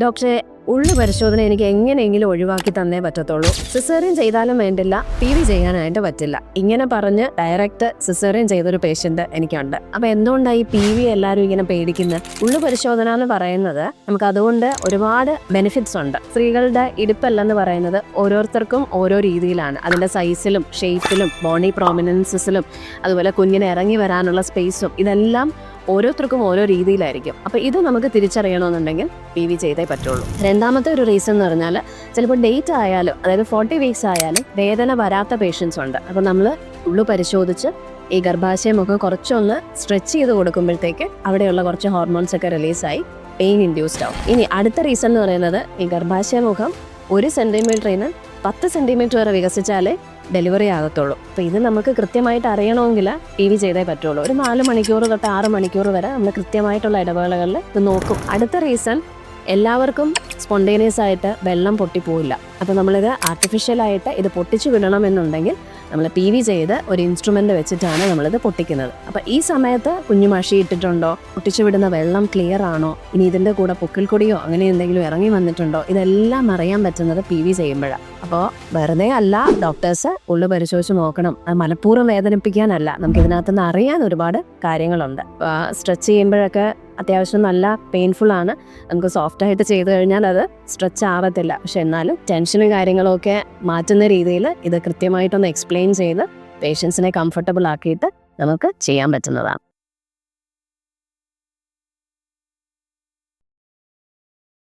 ഡോക്ടറെ ഉള്ളു പരിശോധന എനിക്ക് എങ്ങനെയെങ്കിലും ഒഴിവാക്കി തന്നേ പറ്റത്തുള്ളൂ. സിസേറിയൻ ചെയ്താലും വേണ്ടില്ല പി വി ചെയ്യാനായിട്ട് പറ്റില്ല. ഇങ്ങനെ പറഞ്ഞ് ഡയറക്റ്റ് സിസേറിയൻ ചെയ്തൊരു പേഷ്യന്റ് എനിക്കുണ്ട്. അപ്പൊ എന്തുകൊണ്ടാണ് ഈ പി വി എല്ലാവരും ഇങ്ങനെ പേടിക്കുന്നത് ഉള്ളു പരിശോധന എന്ന് പറയുന്നത് നമുക്ക് അതുകൊണ്ട് ഒരുപാട് ബെനിഫിറ്റ്സ് ഉണ്ട്. സ്ത്രീകളുടെ ഇടുപ്പല്ലെന്ന് പറയുന്നത് ഓരോരുത്തർക്കും ഓരോ രീതിയിലാണ്. അതിന്റെ സൈസിലും ഷേപ്പിലും ബോണി പ്രോമിനൻസസിലും അതുപോലെ കുഞ്ഞിന് ഇറങ്ങി വരാനുള്ള സ്പേസും ഇതെല്ലാം ഓരോരുത്തർക്കും ഓരോ രീതിയിലായിരിക്കും. അപ്പോൾ ഇത് നമുക്ക് തിരിച്ചറിയണമെന്നുണ്ടെങ്കിൽ പി വി ചെയ്തേ പറ്റുള്ളൂ. രണ്ടാമത്തെ ഒരു റീസൺ എന്ന് പറഞ്ഞാൽ ചിലപ്പോൾ ഡേറ്റ് ആയാലും അതായത് ഫോർട്ടി വീക്സ് ആയാലും വേദന വരാത്ത പേഷ്യൻസ് ഉണ്ട്. അപ്പോൾ നമ്മൾ ഉള്ളു പരിശോധിച്ച് ഈ ഗർഭാശയമൊക്കെ കുറച്ചൊന്ന് സ്ട്രെച്ച് ചെയ്ത് കൊടുക്കുമ്പോഴത്തേക്ക് അവിടെയുള്ള കുറച്ച് ഹോർമോൺസ് ഒക്കെ റിലീസായി പെയിൻ ഇൻഡ്യൂസ്ഡ് ആവും. ഇനി അടുത്ത റീസൺ എന്ന് പറയുന്നത് ഈ ഗർഭാശയമുഖം ഒരു സെന്റിമീറ്ററിൽ നിന്ന് പത്ത് സെന്റിമീറ്റർ വരെ വികസിച്ചാലേ ഡെലിവറി ആകത്തുള്ളൂ. അപ്പോൾ ഇത് നമുക്ക് കൃത്യമായിട്ട് അറിയണമെങ്കിൽ ടി വി ചെയ്തേ പറ്റുള്ളൂ. ഒരു നാല് മണിക്കൂർ തൊട്ട് ആറ് മണിക്കൂർ വരെ നമ്മൾ കൃത്യമായിട്ടുള്ള ഇടവേളകളിൽ ഇത് നോക്കും. അടുത്ത റീസൺ എല്ലാവർക്കും സ്പോണ്ടേനിയസ് ആയിട്ട് വെള്ളം പൊട്ടിപ്പോയില്ല അപ്പോൾ നമ്മളിത് ആർട്ടിഫിഷ്യലായിട്ട് ഇത് പൊട്ടിച്ചു വിടണമെന്നുണ്ടെങ്കിൽ നമ്മൾ പി വി ചെയ്ത് ഒരു ഇൻസ്ട്രുമെന്റ് വെച്ചിട്ടാണ് നമ്മളിത് പൊട്ടിക്കുന്നത്. അപ്പോൾ ഈ സമയത്ത് കുഞ്ഞു മഷി ഇട്ടിട്ടുണ്ടോ? പൊട്ടിച്ചു വിടുന്ന വെള്ളം ക്ലിയർ ആണോ? ഇനി ഇതിന്റെ കൂടെ പൊക്കിൾക്കൊടിയോ അങ്ങനെ എന്തെങ്കിലും ഇറങ്ങി വന്നിട്ടുണ്ടോ? ഇതെല്ലാം അറിയാൻ പറ്റുന്നത് പി വി ചെയ്യുമ്പോഴാണ് അപ്പോൾ വെറുതെ അല്ല ഡോക്ടേഴ്സ് ഉള്ളു പരിശോധിച്ച് നോക്കണം. അത് മനഃപൂർവം വേദനിപ്പിക്കാനല്ല. നമുക്ക് ഇതിനകത്തുനിന്ന് അറിയാൻ ഒരുപാട് കാര്യങ്ങളുണ്ട്. സ്ട്രെച്ച് ചെയ്യുമ്പോഴൊക്കെ അത്യാവശ്യം നല്ല പെയിൻഫുൾ ആണ്. നമുക്ക് സോഫ്റ്റ് ആയിട്ട് ചെയ്തു കഴിഞ്ഞാൽ അത് സ്ട്രെച്ച് ആവത്തില്ല. പക്ഷെ എന്നാലും ടെൻഷനും കാര്യങ്ങളൊക്കെ മാറ്റുന്ന രീതിയിൽ ഇത് കൃത്യമായിട്ടൊന്ന് എക്സ്പ്ലെയിൻ ചെയ്ത് പേഷ്യൻസിനെ കംഫർട്ടബിൾ ആക്കിയിട്ട് നമുക്ക് ചെയ്യാൻ പറ്റുന്നതാണ്.